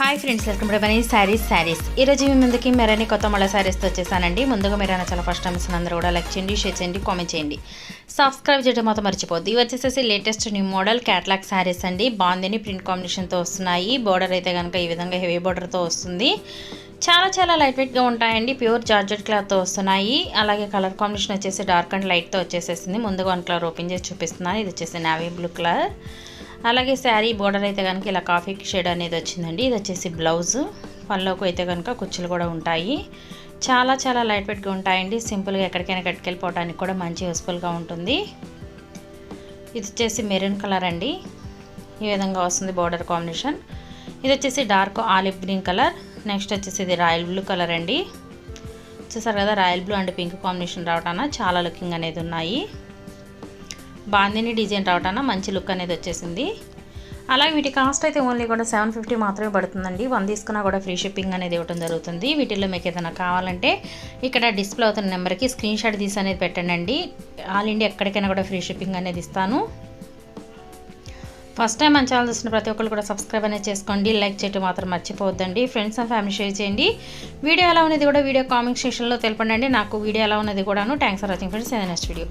Hi friends welcome to Mani sarees sarees ఈరోజు మీ ముందుకి మెరని కొత్త మళ్ళీ శారీస్తో వచ్చేసానండి. ముందుగా మీరు చాలా ఫస్ట్ టైమ్స్ అందరూ కూడా లైక్ చేయండి షేర్ చేయండి కామెంట్ చేయండి. సబ్స్క్రైబ్ చేయడం మాత్రం మర్చిపోద్దు ఇవి వచ్చేసేసి latest new model catalogue sarees అండి. బాగుందని ప్రింట్ కాంబినేషన్తో వస్తున్నాయి. బోర్డర్ అయితే కనుక ఈ విధంగా హెవీ బోర్డర్తో వస్తుంది. చాలా చాలా లైట్ వెయిట్గా ఉంటాయండి. ప్యూర్ జార్జెట్ క్లాత్తో వస్తున్నాయి. అలాగే కలర్ కాంబినేషన్ వచ్చేసి డార్క్ అండ్ లైట్తో వచ్చేసేసింది. ముందుగా వన్ కలర్ ఓపెన్ చేసి చూపిస్తున్నాను. ఇది వచ్చేసి నావీ బ్లూ కలర్ అలాగే శారీ బోర్డర్ అయితే కనుక ఇలా కాఫీ షేడ్ అనేది వచ్చిందండి. ఇది వచ్చేసి బ్లౌజ్. పళ్ళకు అయితే కనుక కుచ్చులు కూడా ఉంటాయి. చాలా చాలా లైట్ వెయిట్గా ఉంటాయండి. సింపుల్గా ఎక్కడికైనా కట్టుకెళ్ళిపోవడానికి కూడా మంచి యూస్ఫుల్గా ఉంటుంది. ఇది వచ్చేసి మెరూన్ కలర్ అండి. ఈ విధంగా వస్తుంది బోర్డర్ కాంబినేషన్. ఇది వచ్చేసి dark olive green colour. Next వచ్చేసి ఇది రాయల్ బ్లూ కలర్ అండి. చూసారు కదా royal blue and pink combination రావటాన చాలా లుకింగ్ అనేది ఉన్నాయి. బాందిని డిజైన్ రావటాన మంచి లుక్ అనేది వచ్చేసింది. అలాగే వీటి కాస్ట్ అయితే ఓన్లీ కూడా సెవెన్ ఫిఫ్టీ మాత్రమే పడుతుందండి. వన్ తీసుకున్నా కూడా ఫ్రీ షిప్పింగ్ అనేది ఇవ్వడం జరుగుతుంది. వీటిల్లో మీకు ఏదైనా కావాలంటే ఇక్కడ డిస్ప్లే అవుతున్న నెంబర్కి స్క్రీన్ షాట్ తీసి అనేది పెట్టండి ఆల్ ఇండియా ఎక్కడికైనా కూడా ఫ్రీ షిప్పింగ్ అనేది ఇస్తాను. ఫస్ట్ టైం మన ఛానల్ చూసిన ప్రతి ఒక్కరు కూడా సబ్స్క్రైబ్ అనేది చేసుకోండి. లైక్ చేయటం మాత్రం మర్చిపోవద్దండి. ఫ్రెండ్స్ అండ్ ఫ్యామిలీ షేర్ చేయండి. వీడియో ఎలా ఉన్నది కూడా వీడియో కామెంట్ సెక్షన్లో తెలపండి నాకు వీడియో ఎలా ఉన్నది కూడాను. Thanks for watching friends. Next video